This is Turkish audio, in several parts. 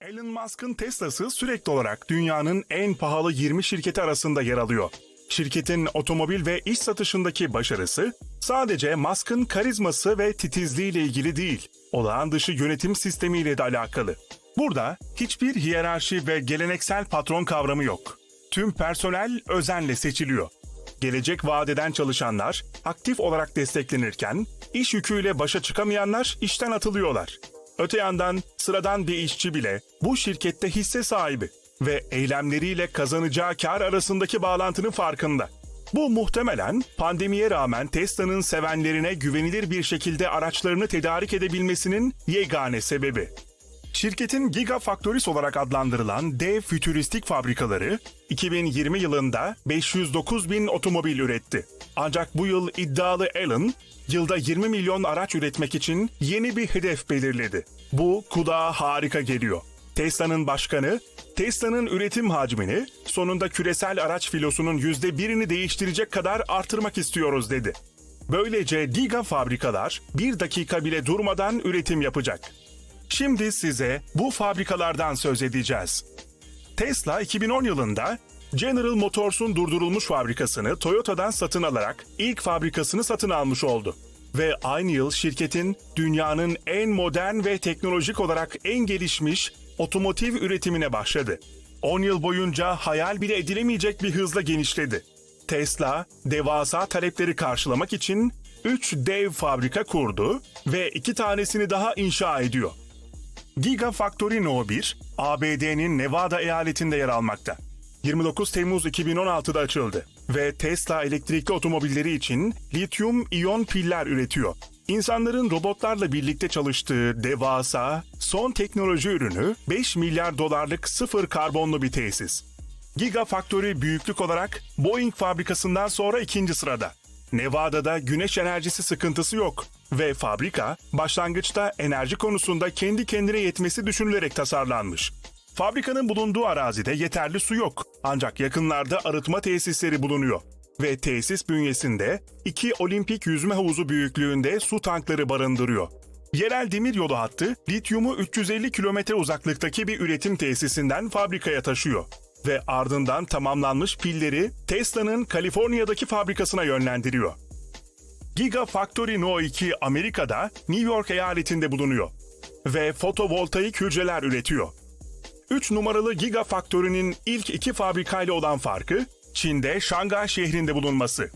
Elon Musk'ın Tesla'sı sürekli olarak dünyanın en pahalı 20 şirketi arasında yer alıyor. Şirketin otomobil ve iş satışındaki başarısı sadece Musk'ın karizması ve titizliğiyle ilgili değil, olağan dışı yönetim sistemiyle de alakalı. Burada hiçbir hiyerarşi ve geleneksel patron kavramı yok. Tüm personel özenle seçiliyor. Gelecek vadeden çalışanlar aktif olarak desteklenirken, iş yüküyle başa çıkamayanlar işten atılıyorlar. Öte yandan sıradan bir işçi bile bu şirkette hisse sahibi ve eylemleriyle kazanacağı kar arasındaki bağlantının farkında. Bu muhtemelen pandemiye rağmen Tesla'nın sevenlerine güvenilir bir şekilde araçlarını tedarik edebilmesinin yegane sebebi. Şirketin Gigafactories olarak adlandırılan dev fütüristik fabrikaları 2020 yılında 509 bin otomobil üretti. Ancak bu yıl iddialı Elon, yılda 20 milyon araç üretmek için yeni bir hedef belirledi. Bu kulağa harika geliyor. Tesla'nın başkanı, Tesla'nın üretim hacmini sonunda küresel araç filosunun %1'ini değiştirecek kadar artırmak istiyoruz dedi. Böylece giga fabrikalar bir dakika bile durmadan üretim yapacak. Şimdi size bu fabrikalardan söz edeceğiz. Tesla 2010 yılında General Motors'un durdurulmuş fabrikasını Toyota'dan satın alarak ilk fabrikasını satın almış oldu. Ve aynı yıl şirketin dünyanın en modern ve teknolojik olarak en gelişmiş otomotiv üretimine başladı. 10 yıl boyunca hayal bile edilemeyecek bir hızla genişledi. Tesla, devasa talepleri karşılamak için 3 dev fabrika kurdu ve iki tanesini daha inşa ediyor. Gigafactory No 1, ABD'nin Nevada eyaletinde yer almakta. 29 Temmuz 2016'da açıldı ve Tesla elektrikli otomobilleri için lityum iyon piller üretiyor. İnsanların robotlarla birlikte çalıştığı devasa, son teknoloji ürünü 5 milyar dolarlık sıfır karbonlu bir tesis. Gigafactory büyüklük olarak Boeing fabrikasından sonra ikinci sırada. Nevada'da güneş enerjisi sıkıntısı yok ve fabrika başlangıçta enerji konusunda kendi kendine yetmesi düşünülerek tasarlanmış. Fabrikanın bulunduğu arazide yeterli su yok ancak yakınlarda arıtma tesisleri bulunuyor ve tesis bünyesinde iki olimpik yüzme havuzu büyüklüğünde su tankları barındırıyor. Yerel demiryolu hattı lityumu 350 kilometre uzaklıktaki bir üretim tesisinden fabrikaya taşıyor ve ardından tamamlanmış pilleri Tesla'nın Kaliforniya'daki fabrikasına yönlendiriyor. Gigafactory No 2 Amerika'da New York eyaletinde bulunuyor ve fotovoltaik hücreler üretiyor. 3 numaralı Gigafactory'nin ilk iki fabrikayla olan farkı Çin'de Şangay şehrinde bulunması.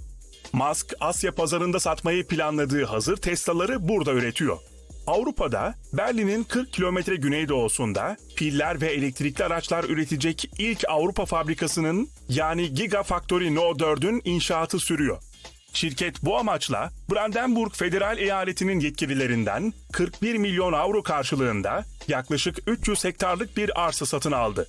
Musk Asya pazarında satmayı planladığı hazır Tesla'ları burada üretiyor. Avrupa'da Berlin'in 40 kilometre güneydoğusunda piller ve elektrikli araçlar üretecek ilk Avrupa fabrikasının yani Gigafactory No 4'ün inşaatı sürüyor. Şirket bu amaçla Brandenburg Federal Eyaleti'nin yetkililerinden 41 milyon avro karşılığında yaklaşık 300 hektarlık bir arsa satın aldı.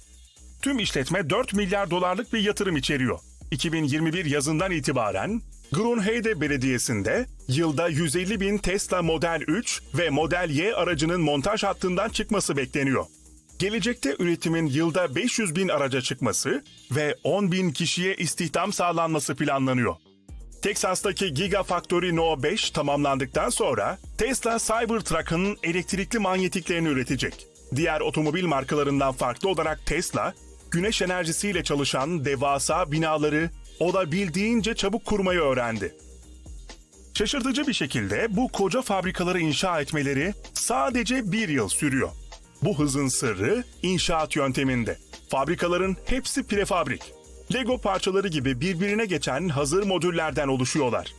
Tüm işletme 4 milyar dolarlık bir yatırım içeriyor. 2021 yazından itibaren Grunheide Belediyesi'nde yılda 150 bin Tesla Model 3 ve Model Y aracının montaj hattından çıkması bekleniyor. Gelecekte üretimin yılda 500 bin araca çıkması ve 10 bin kişiye istihdam sağlanması planlanıyor. Texas'taki Gigafactory No 5 tamamlandıktan sonra Tesla Cybertruck'ın elektrikli manyetiklerini üretecek. Diğer otomobil markalarından farklı olarak Tesla, güneş enerjisiyle çalışan devasa binaları olabildiğince çabuk kurmayı öğrendi. Şaşırtıcı bir şekilde bu koca fabrikaları inşa etmeleri sadece bir yıl sürüyor. Bu hızın sırrı inşaat yönteminde. Fabrikaların hepsi prefabrik. Lego parçaları gibi birbirine geçen hazır modüllerden oluşuyorlar.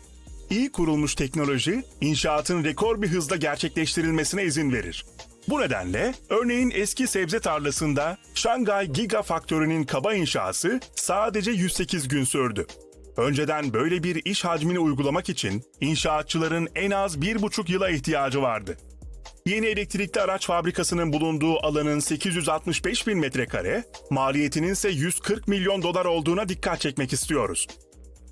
İyi kurulmuş teknoloji, inşaatın rekor bir hızda gerçekleştirilmesine izin verir. Bu nedenle örneğin eski sebze tarlasında Şangay Gigafactory'nin kaba inşası sadece 108 gün sürdü. Önceden böyle bir iş hacmini uygulamak için inşaatçıların en az bir buçuk yıla ihtiyacı vardı. Yeni elektrikli araç fabrikasının bulunduğu alanın 865 bin metrekare, maliyetinin ise 140 milyon dolar olduğuna dikkat çekmek istiyoruz.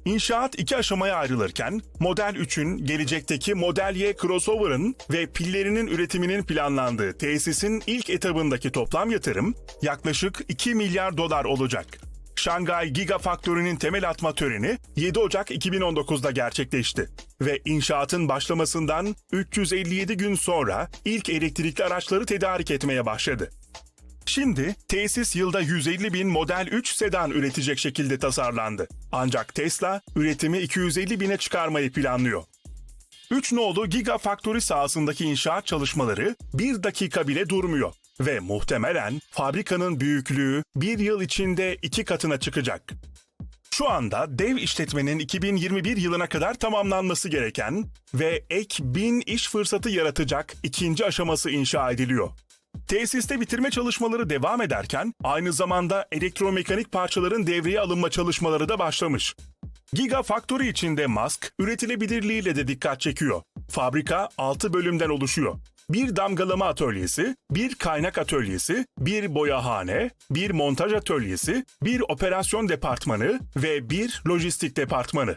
İnşaat iki aşamaya ayrılırken Model 3'ün gelecekteki Model Y crossover'ın ve pillerinin üretiminin planlandığı tesisin ilk etabındaki toplam yatırım yaklaşık 2 milyar dolar olacak. Şangay Gigafactory'nin temel atma töreni 7 Ocak 2019'da gerçekleşti ve inşaatın başlamasından 357 gün sonra ilk elektrikli araçları tedarik etmeye başladı. Şimdi tesis yılda 150 bin Model 3 sedan üretecek şekilde tasarlandı. Ancak Tesla üretimi 250 bine çıkarmayı planlıyor. 3 nolu Gigafactory sahasındaki inşaat çalışmaları bir dakika bile durmuyor ve muhtemelen fabrikanın büyüklüğü bir yıl içinde iki katına çıkacak. Şu anda dev işletmenin 2021 yılına kadar tamamlanması gereken ve ek bin iş fırsatı yaratacak ikinci aşaması inşa ediliyor. Tesiste bitirme çalışmaları devam ederken aynı zamanda elektromekanik parçaların devreye alınma çalışmaları da başlamış. Gigafactory içinde Musk üretilebilirliğiyle de dikkat çekiyor. Fabrika 6 bölümden oluşuyor. Bir damgalama atölyesi, bir kaynak atölyesi, bir boyahane, bir montaj atölyesi, bir operasyon departmanı ve bir lojistik departmanı.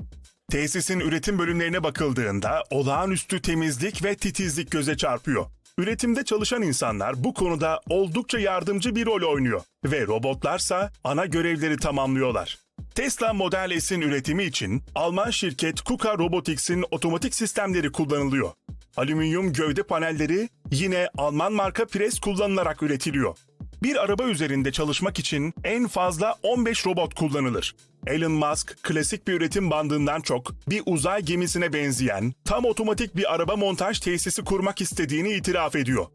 Tesisin üretim bölümlerine bakıldığında olağanüstü temizlik ve titizlik göze çarpıyor. Üretimde çalışan insanlar bu konuda oldukça yardımcı bir rol oynuyor ve robotlarsa ana görevleri tamamlıyorlar. Tesla Model S'in üretimi için Alman şirket KUKA Robotics'in otomatik sistemleri kullanılıyor. Alüminyum gövde panelleri yine Alman marka pres kullanılarak üretiliyor. Bir araba üzerinde çalışmak için en fazla 15 robot kullanılır. Elon Musk klasik bir üretim bandından çok bir uzay gemisine benzeyen tam otomatik bir araba montaj tesisi kurmak istediğini itiraf ediyor.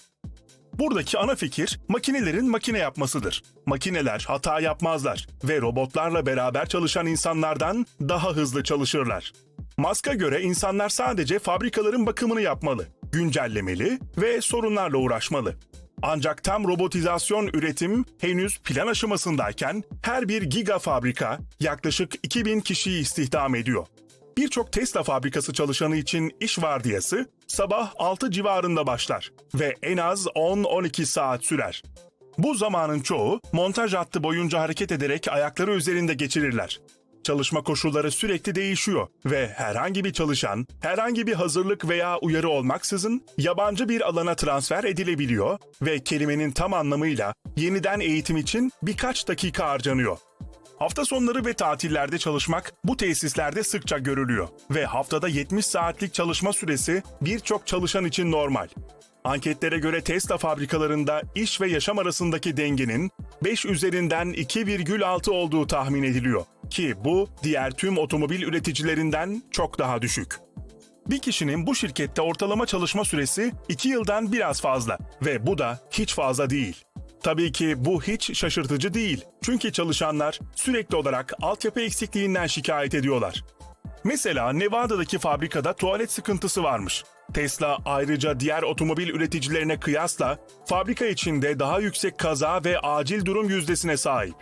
Buradaki ana fikir makinelerin makine yapmasıdır. Makineler hata yapmazlar ve robotlarla beraber çalışan insanlardan daha hızlı çalışırlar. Musk'a göre insanlar sadece fabrikaların bakımını yapmalı, güncellemeli ve sorunlarla uğraşmalı. Ancak tam robotizasyon üretim henüz plan aşamasındayken her bir giga fabrika yaklaşık 2000 kişiyi istihdam ediyor. Birçok Tesla fabrikası çalışanı için iş vardiyası sabah 6 civarında başlar ve en az 10-12 saat sürer. Bu zamanın çoğu montaj hattı boyunca hareket ederek ayakları üzerinde geçirirler. Çalışma koşulları sürekli değişiyor ve herhangi bir çalışan herhangi bir hazırlık veya uyarı olmaksızın yabancı bir alana transfer edilebiliyor ve kelimenin tam anlamıyla yeniden eğitim için birkaç dakika harcanıyor. Hafta sonları ve tatillerde çalışmak bu tesislerde sıkça görülüyor ve haftada 70 saatlik çalışma süresi birçok çalışan için normal. Anketlere göre Tesla fabrikalarında iş ve yaşam arasındaki dengenin 5 üzerinden 2,6 olduğu tahmin ediliyor ki bu diğer tüm otomobil üreticilerinden çok daha düşük. Bir kişinin bu şirkette ortalama çalışma süresi 2 yıldan biraz fazla ve bu da hiç fazla değil. Tabii ki bu hiç şaşırtıcı değil. Çünkü çalışanlar sürekli olarak altyapı eksikliğinden şikayet ediyorlar. Mesela Nevada'daki fabrikada tuvalet sıkıntısı varmış. Tesla ayrıca diğer otomobil üreticilerine kıyasla fabrika içinde daha yüksek kaza ve acil durum yüzdesine sahip.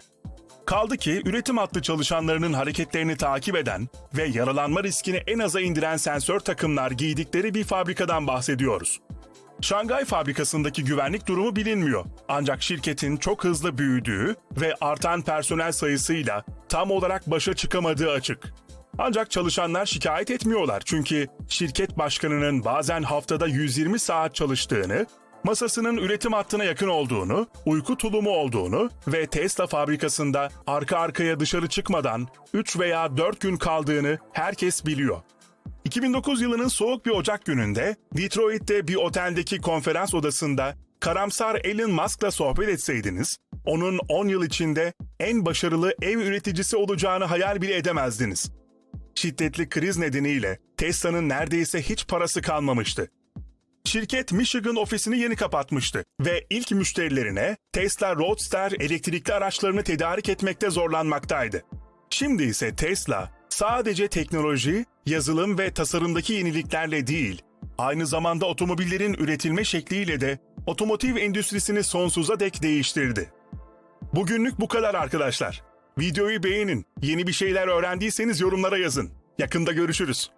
Kaldı ki üretim hattı çalışanlarının hareketlerini takip eden ve yaralanma riskini en aza indiren sensör takımlar giydikleri bir fabrikadan bahsediyoruz. Şangay fabrikasındaki güvenlik durumu bilinmiyor. Ancak şirketin çok hızlı büyüdüğü ve artan personel sayısıyla tam olarak başa çıkamadığı açık. Ancak çalışanlar şikayet etmiyorlar çünkü şirket başkanının bazen haftada 120 saat çalıştığını, masasının üretim hattına yakın olduğunu, uyku tulumu olduğunu ve Tesla fabrikasında arka arkaya dışarı çıkmadan 3 veya 4 gün kaldığını herkes biliyor. 2009 yılının soğuk bir Ocak gününde Detroit'te bir oteldeki konferans odasında karamsar Elon Musk'la sohbet etseydiniz, onun 10 yıl içinde en başarılı ev üreticisi olacağını hayal bile edemezdiniz. Şiddetli kriz nedeniyle Tesla'nın neredeyse hiç parası kalmamıştı. Şirket Michigan ofisini yeni kapatmıştı ve ilk müşterilerine Tesla Roadster elektrikli araçlarını tedarik etmekte zorlanmaktaydı. Şimdi ise Tesla sadece teknoloji, yazılım ve tasarımdaki yeniliklerle değil, aynı zamanda otomobillerin üretilme şekliyle de otomotiv endüstrisini sonsuza dek değiştirdi. Bugünlük bu kadar arkadaşlar. Videoyu beğenin. Yeni bir şeyler öğrendiyseniz yorumlara yazın. Yakında görüşürüz.